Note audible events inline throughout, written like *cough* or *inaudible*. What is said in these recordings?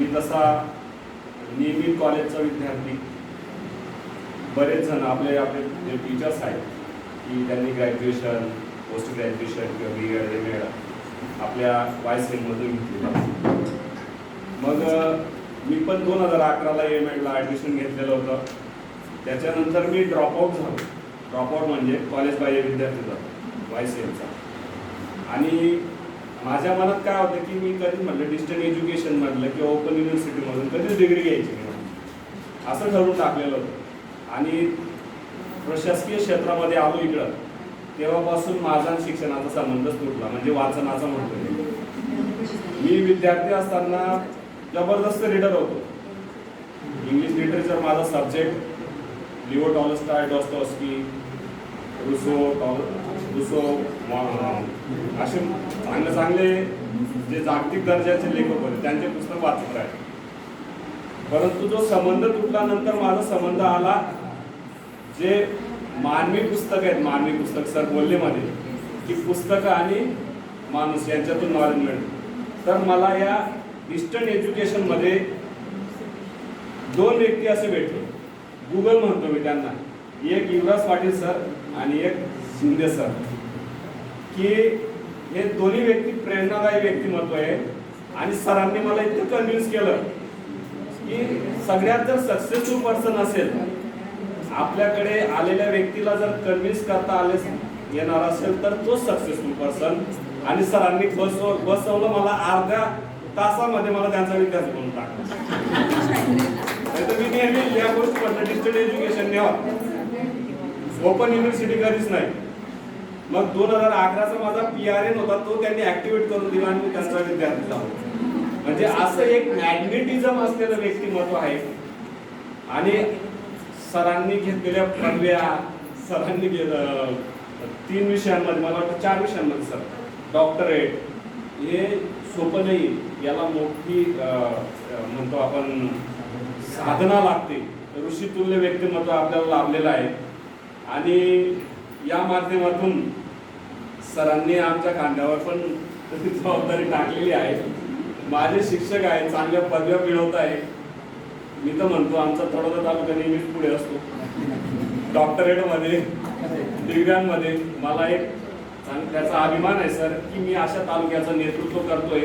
मी तसा नियमित कॉलेजचा विद्यार्थी. बरेच जण आपले आपले जे टीचर्स आहेत की त्यांनी ग्रॅज्युएशन पोस्ट ग्रॅज्युएशन किंवा बी एड एम एड आपल्या वाय सेलमधून घेतलेला. मग मी पण दोन हजार अकराला एम एडला ॲडमिशन घेतलेलं होतं. त्याच्यानंतर मी ड्रॉपआउट झालो. ड्रॉपआउट म्हणजे कॉलेज बाह्य विद्यार्थी झालो. वाय सेलचा आणि माझ्या मनात काय होतं की मी कधीच म्हटलं डिस्टन्स एज्युकेशन म्हटलं किंवा ओपन युनिव्हर्सिटीमधून कधीच डिग्री घ्यायची नाही असं ठरवून टाकलेलं होतं. आणि प्रशासकीय क्षेत्रामध्ये आलो इकडं तेव्हापासून माझा शिक्षणाचा संबंधच तुटला. म्हणजे वाचनाचा म्हणतो मी. मी विद्यार्थी असताना जबरदस्त रीडर होतो. इंग्लिश लिटरेचर माझा subject Leo Tolstoy Dostoevsky Rousseau tall दुसरं असे चांगले चांगले जे जागतिक दर्जाचे लेखक होते त्यांचे पुस्तक वाचत राहिले. परंतु जो संबंध तुटल्यानंतर माझा संबंध आला जे मानवी पुस्तक आहेत मानवी पुस्तक सर बोलले मध्ये की पुस्तकं आणि माणूस यांच्यातून नॉलेज मिळतं तर मला या डिस्टन्स एज्युकेशनमध्ये दोन व्यक्ती असे भेटले. गुगल म्हणतो मी त्यांना. एक युवराज पाटील सर आणि एक शिंदे सर की हे दोन्ही व्यक्ती प्रेरणादायी व्यक्तिमत्व आहे. आणि सरांनी मला इतकं कन्व्हिन्स केलं की सगळ्यात जर सक्सेसफुल पर्सन असेल आपल्याकडे आलेल्या व्यक्तीला जर कन्व्हिन्स करता आले येणार असेल तर तोच सक्सेसफुल पर्सन आणि सरांनी बसव बसवलं मला अर्ध्या तासामध्ये मला त्यांचा विकास करून टाकला. नाहीतर मी नेहमी या गोष्टी म्हटलं एज्युकेशन न्यावा ओपन युनिव्हर्सिटी कधीच नाही. मग दोन हजार अकराचा माझा पी आर एन होता तो त्यांनी ऍक्टिव्हेट करून दिला आणि मी त्यांचा विद्यार्थी झालो. म्हणजे असं एक मॅग्नेटिझम असलेलं व्यक्तिमत्व आहे. आणि सरांनी घेतलेल्या पदव्या सरांनी घेतलं तीन विषयांमध्ये मला वाटतं चार विषयांमध्ये सर. डॉक्टरेट हे सोपं नाही. याला मोठी म्हणतो आपण साधना लागते. ऋषितुल्य व्यक्तिमत्व आपल्याला लाभलेलं आहे. आणि या माध्यमातून सरांनी आमच्या खांद्यावर पण जबाबदारी टाकलेली आहे. माझे शिक्षक आहेत चांगल्या पदव्या मिळवत आहे मी तर म्हणतो आमचा तळोदा तालुका नेहमीच पुढे असतो. डॉक्टरेटमध्ये डिग्र्यांमध्ये मला एक चांग- त्याचा अभिमान आहे सर की मी अशा तालुक्याचं नेतृत्व करतोय.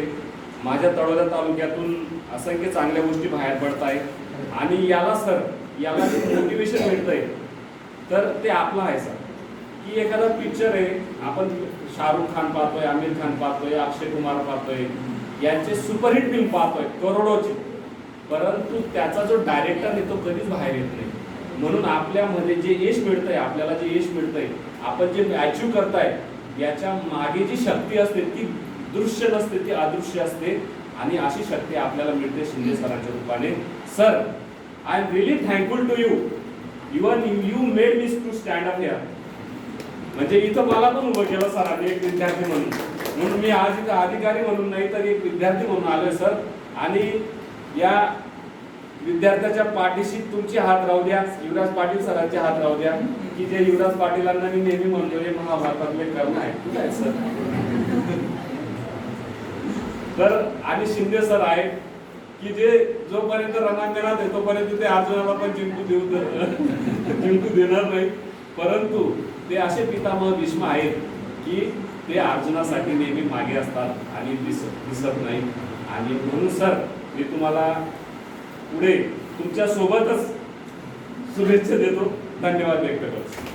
माझ्या तळोदा तालुक्यातून असंख्य चांगल्या गोष्टी बाहेर पडत आहेत. आणि याला सर याला मोटिवेशन मिळतंय तर ते आपलं आहे सर. की एखादा पिक्चर आहे. आपण शाहरुख खान पाहतोय आमिर खान पाहतोय अक्षय कुमार पाहतोय. यांचे सुपरहिट फिल्म पाहतोय करोडोचे. परंतु त्याचा जो डायरेक्टर आहे तो कधीच बाहेर येत नाही. म्हणून आपल्यामध्ये जे यश मिळतंय आपल्याला जे यश मिळतंय आपण जे अचीव करताय याच्या मागे जी शक्ती असते ती दृश्य नसते ती अदृश्य असते. आणि अशी शक्ती आपल्याला मिळते शिंदे सरांच्या रूपाने. Sir I am really thankful to you even you made miss to stand up here म्हणजे इथं मला पण उभं केलं सरांनी एक विद्यार्थी म्हणून. म्हणून मी आज इथं अधिकारी म्हणून नाही तर एक विद्यार्थी म्हणून आलोय सर. आणि या विद्यार्थ्याच्या पाठीशी तुमचे हात राहू द्या युवराज पाटील सरांचे हात राहू द्या की जे युवराज पाटीलांना मी नेहमी म्हणतो हे महाभारतातले कर्ण आहे. ठीक आहे सर. तर आणि शिंदे सर आहेत की जे जोपर्यंत रणांगणात आहे तोपर्यंत ते अर्जुनाला पण जिंकू देऊ *laughs* जिंकू देणार नाही. परंतु ते असे पितामह भीष्म आहेत की ते अर्जुनासाठी नेहमी मागे असतात आणि दिसत दिसत नाही. आणि म्हणून सर मी तुम्हाला पुढे तुमच्या सोबतच शुभेच्छा देतो. धन्यवाद व्यक्त करतो.